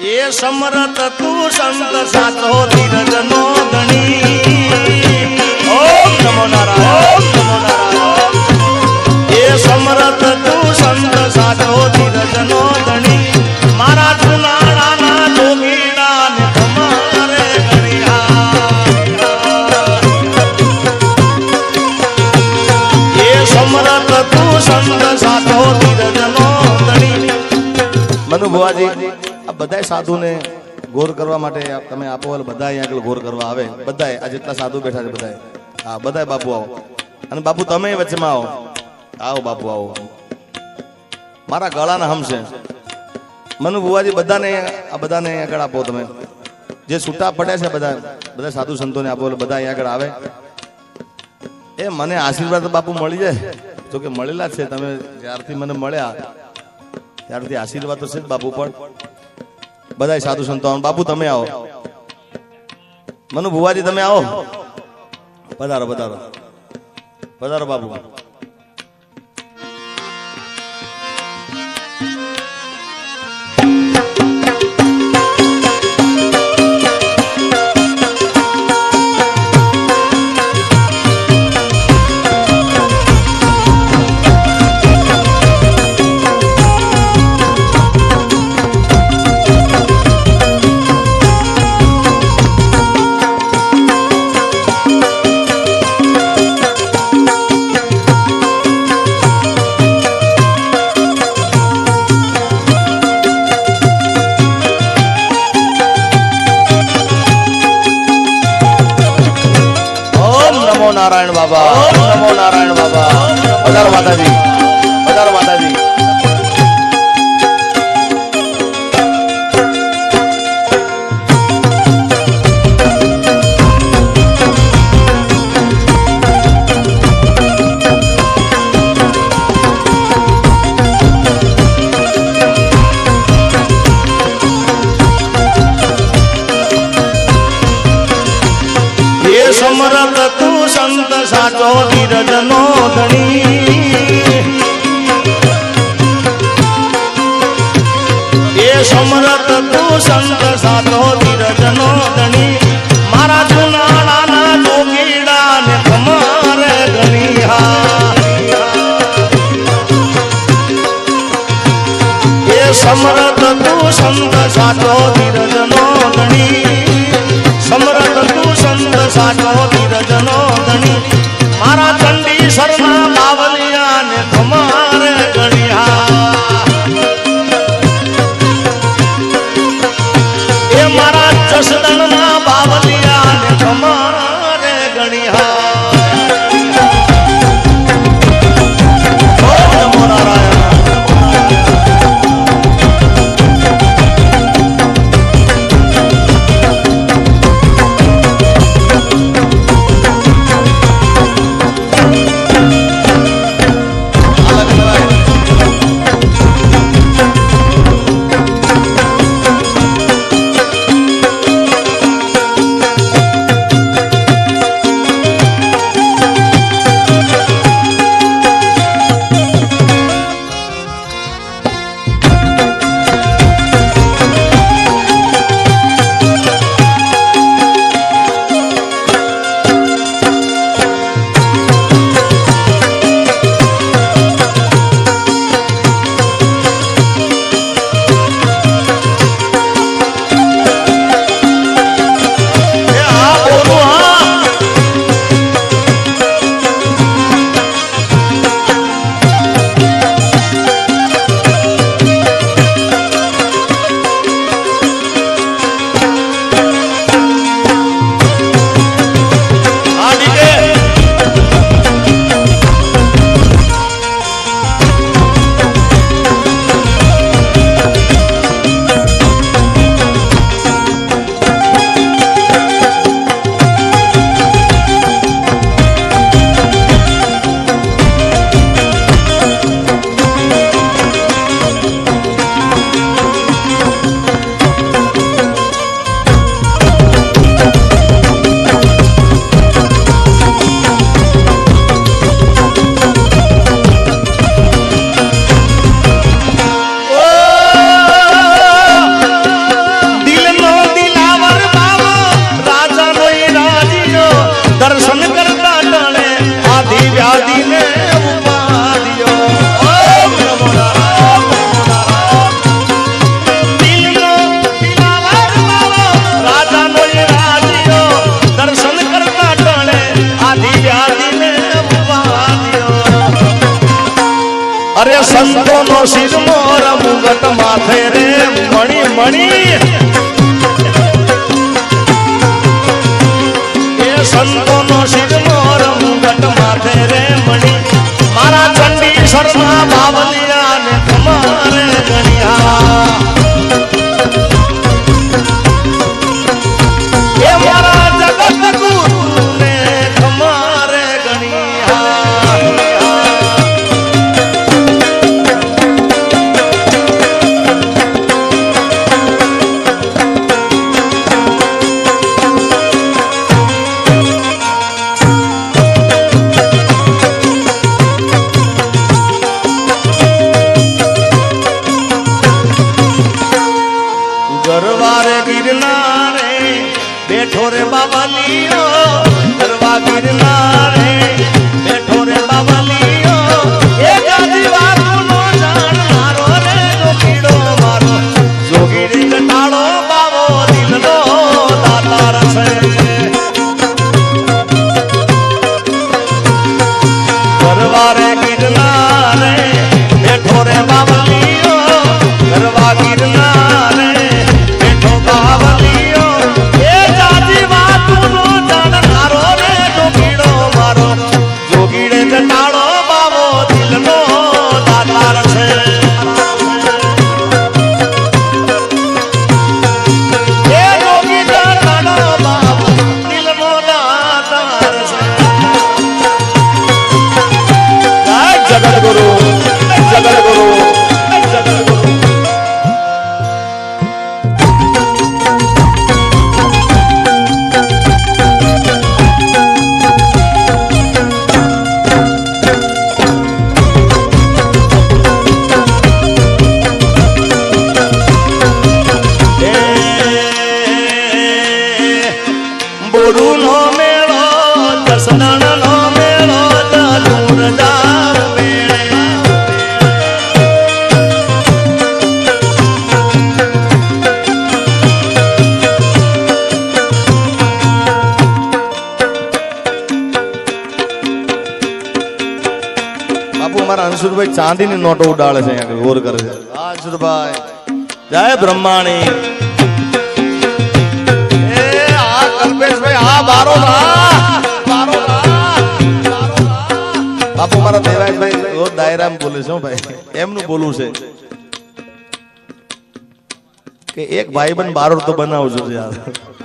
એ સમરત તું સંત સાચો ધીરજ નો ધણી ઓમ નમો નારાયણ ઓમ નમો નારાયણ. એ સમરત તું સંત સાચો ધીરજ નો મારા જુનાળાના જોગીડા ને તમારે ગણ્યા. એ સમરત તું સંત સાચો ધીરજ નો ધણી આ બધાય સાધુને ગોર કરવા માટે તમે આપો એટલે બધા અહીંયા આગળ ગોર કરવા આવે. બધાય, આ જેટલા સાધુ બેઠા છે બધાય. હા, બધાય બાપુ આવો. અને બાપુ, તમે વચ્ચેમાં આવો. આવો બાપુ, આવો. મારા ગળાના હમ છે. મનુ બુવાજી બધાને આ બધાને આગળ આપો તમે. જે છૂટા પડ્યા છે બધા બધા સાધુ સંતોને આપો એટલે બધા અહીંયા આગળ આવે. એ મને આશીર્વાદ બાપુ મળી જાય. જો કે મળેલા છે. તમે જ્યારથી મને મળ્યા, ત્યારથી આશીર્વાદ તો છે જ બાપુ પર. બધા સાધુ સંતો બાપુ તમે આવો. મનુ ભુવાજી તમે આવો. પધારો પધારો. પધારો બાપુ. સાચો ધીરજ નો ધણી. એ સમરત તું સંત, સાચો ધીરજ નો ધણી. મારા જુનાળાના જોગીડા ને તમારે ધણી હા. એ સમરથ તું સંત, સાચો ધીરજ નો ધણી. સમરત તું સંત, સાચો ધીરજ નો ધણી. સંતોનો શિરમોર મુગટ માથે રે. મણી મણી. એ સંતોનો શિરમોર મુગટ માથે રે, મણી. મારા ચંડી શર્મા બાવલિયા ને તમારે ગણ્યા. ગિરનારે બેઠો રે બાબાલીઓ ગરવા ગિરનારે જોગીડે બોરુનો મેળો દસદણનો મેળો જાદુર મેળે બાપુ મારા અંશુરભાઈ ચાંદીની નોટો ઉડાડે છે અહીંયા ગોર કરે છે અંશુરભાઈ જય બ્રહ્માણી બાપુ, મારા દેવાયતભાઈ રોજ દાયરામ બોલે છે ભાઈ. એમનું બોલવું છે કે એક ભાઈબંધ બારોડ તો બનાવજો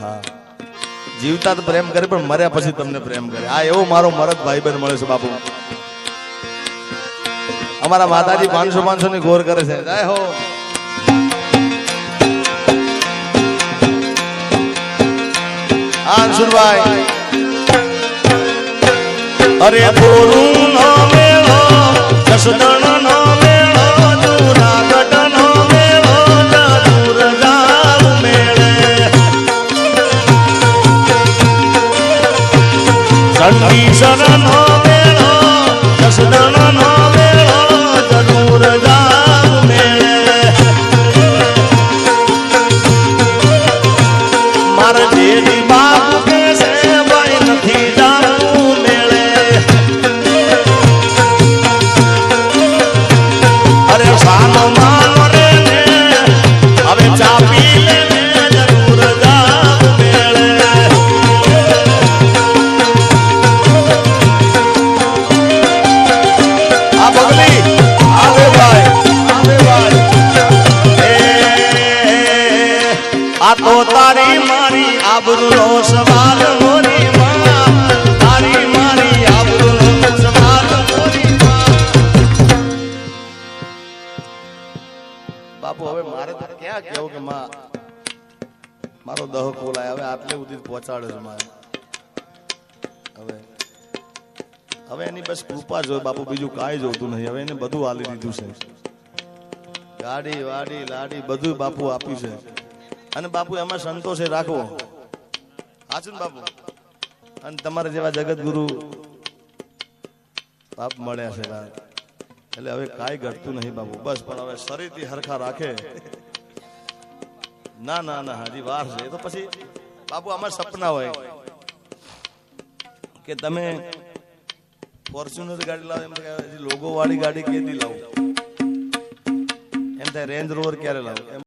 હા. જીવતા તો પ્રેમ કરે, પણ મર્યા પછી તમને પ્રેમ કરે. આ એવો મારો મરદ બન મળે છે, બાપુ. અમારા માતાજી પાંચસો પાંચસો ની ગોર કરે છે. જય હો. અંશુરભાઈ અરે બોરું નો મેળો જસદણ નો મેળો જુનાગઢ નો મેળો જાદુર જાવ મેળે. ચંડીસર નો મેળો જસદણ નો આ તો તારી મારી આબરૂનો સવાલ મોરી સવાલ બાપુ, હવે મારે દહ ખોલાય હવે આટલે સુધી પહોંચાડે છે મારે. હવે હવે એની બસ કૃપા જોઈએ બાપુ, બીજું કાંઈ જોતું નહીં. હવે એને બધું આલી દીધું છે. ગાડી, વાડી, લાડી બધું બાપુ આપ્યું છે. અને બાપુ, એમાં સંતોષે, રાખવો. હાચું બાપુ? અને તમારા જેવા જગત ગુરુ બાપ મળ્યા છે એટલે હવે કાંઈ ઘટતું નહીં બાપુ. બસ, પણ હવે શરીરથી હરખા રાખે. ના ના ના, હજી વાર છે. તો પછી બાપુ, આમાં સપના હોય કે તમે ફોર્ચ્યુનર ગાડી લાવો, એમ કે લોગો વાળી ગાડી કેદી લાવું? થાય રેન્જ રોવર ક્યારે લાવો? એમ